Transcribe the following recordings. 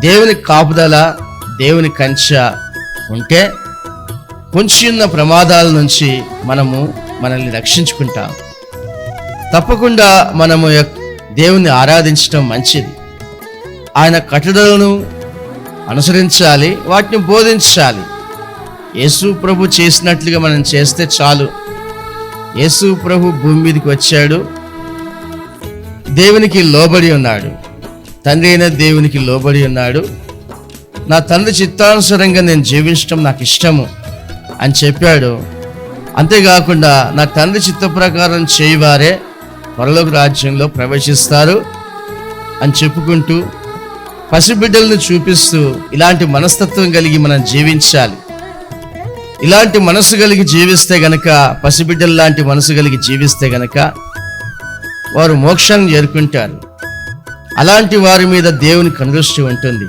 దేవుని కాపుదల దేవుని కంచ ఉంటే పొంచి ప్రమాదాల నుంచి మనము మనల్ని రక్షించుకుంటాం. తప్పకుండా మనము దేవుని ఆరాధించటం మంచిది. ఆయన కట్టడలను అనుసరించాలి వాటిని బోధించాలి. యేసు ప్రభు చేసినట్లుగా మనం చేస్తే చాలు. యేసు ప్రభు భూమి మీదకి వచ్చాడు. దేవునికి లోబడి ఉన్నాడు. తండ్రి అయిన దేవునికి లోబడి ఉన్నాడు. నా తండ్రి చిత్తానుసారంగా నేను జీవించడం నాకు ఇష్టము అని చెప్పాడు. అంతేకాకుండా నా తండ్రి చిత్త ప్రకారం చేయవారే పరలోక రాజ్యంలో ప్రవేశిస్తారు అని చెప్పుకుంటూ పసిబిడ్డలను చూపిస్తూ ఇలాంటి మనస్తత్వం కలిగి మనం జీవించాలి. ఇలాంటి మనసు కలిగి జీవిస్తే గనక పసిబిడ్డల లాంటి మనసు కలిగి జీవిస్తే గనక వారు మోక్షాన్ని చేరుకుంటారు అలాంటి వారి మీద దేవుని కనుదృష్టి ఉంటుంది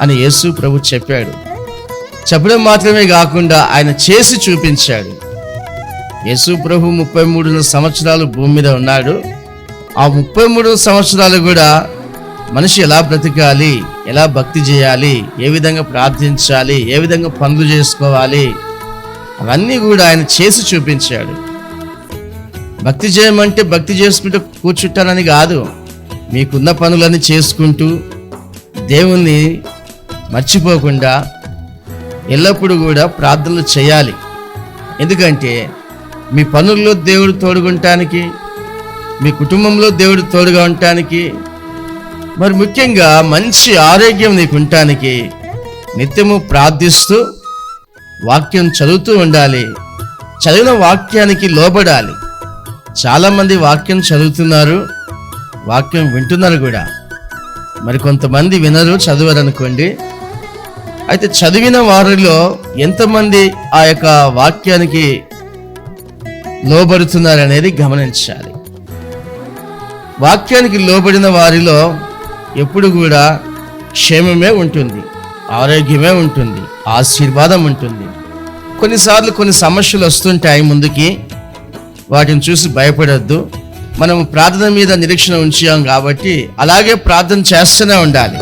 అని యేసు ప్రభు చెప్పాడు. చెప్పడం మాత్రమే కాకుండా ఆయన చేసి చూపించాడు. యేసు ప్రభు ముప్పై మూడు సంవత్సరాలు భూమి మీద ఉన్నాడు. ఆ ముప్పై మూడు సంవత్సరాలు కూడా మనిషి ఎలా బ్రతకాలి ఎలా భక్తి చేయాలి ఏ విధంగా ప్రార్థించాలి ఏ విధంగా పనులు చేసుకోవాలి అవన్నీ కూడా ఆయన చేసి చూపించాడు. భక్తి చేయమంటే భక్తి చేసుకుంటూ కూర్చుంటానని కాదు. మీకున్న పనులన్నీ చేసుకుంటూ దేవుణ్ణి మర్చిపోకుండా ఎల్లప్పుడూ కూడా ప్రార్థనలు చేయాలి. ఎందుకంటే మీ పనుల్లో దేవుడు తోడుగుంటానికి మీ కుటుంబంలో దేవుడు తోడుగా ఉండటానికి మరి ముఖ్యంగా మంచి ఆరోగ్యం నీకు ఉండటానికి నిత్యము ప్రార్థిస్తూ వాక్యం చదువుతూ ఉండాలి. చదివిన వాక్యానికి లోబడాలి. చాలామంది వాక్యం చదువుతున్నారు. వాక్యం వింటున్నారు కూడా. మరి కొంతమంది వినరు చదవరు అనుకోండి అయితే చదివిన వారిలో ఎంతమంది ఆ యొక్క వాక్యానికి లోబడుతున్నారు అనేది గమనించాలి. వాక్యానికి లోబడిన వారిలో ఎప్పుడు కూడా క్షేమమే ఉంటుంది ఆరోగ్యమే ఉంటుంది ఆశీర్వాదం ఉంటుంది. కొన్నిసార్లు కొన్ని సమస్యలు వస్తుంటాయి ముందుకి వాటిని చూసి భయపడద్దు. మనం ప్రార్థన మీద నిరీక్షణ ఉంచాం కాబట్టి అలాగే ప్రార్థన చేస్తూనే ఉండాలి.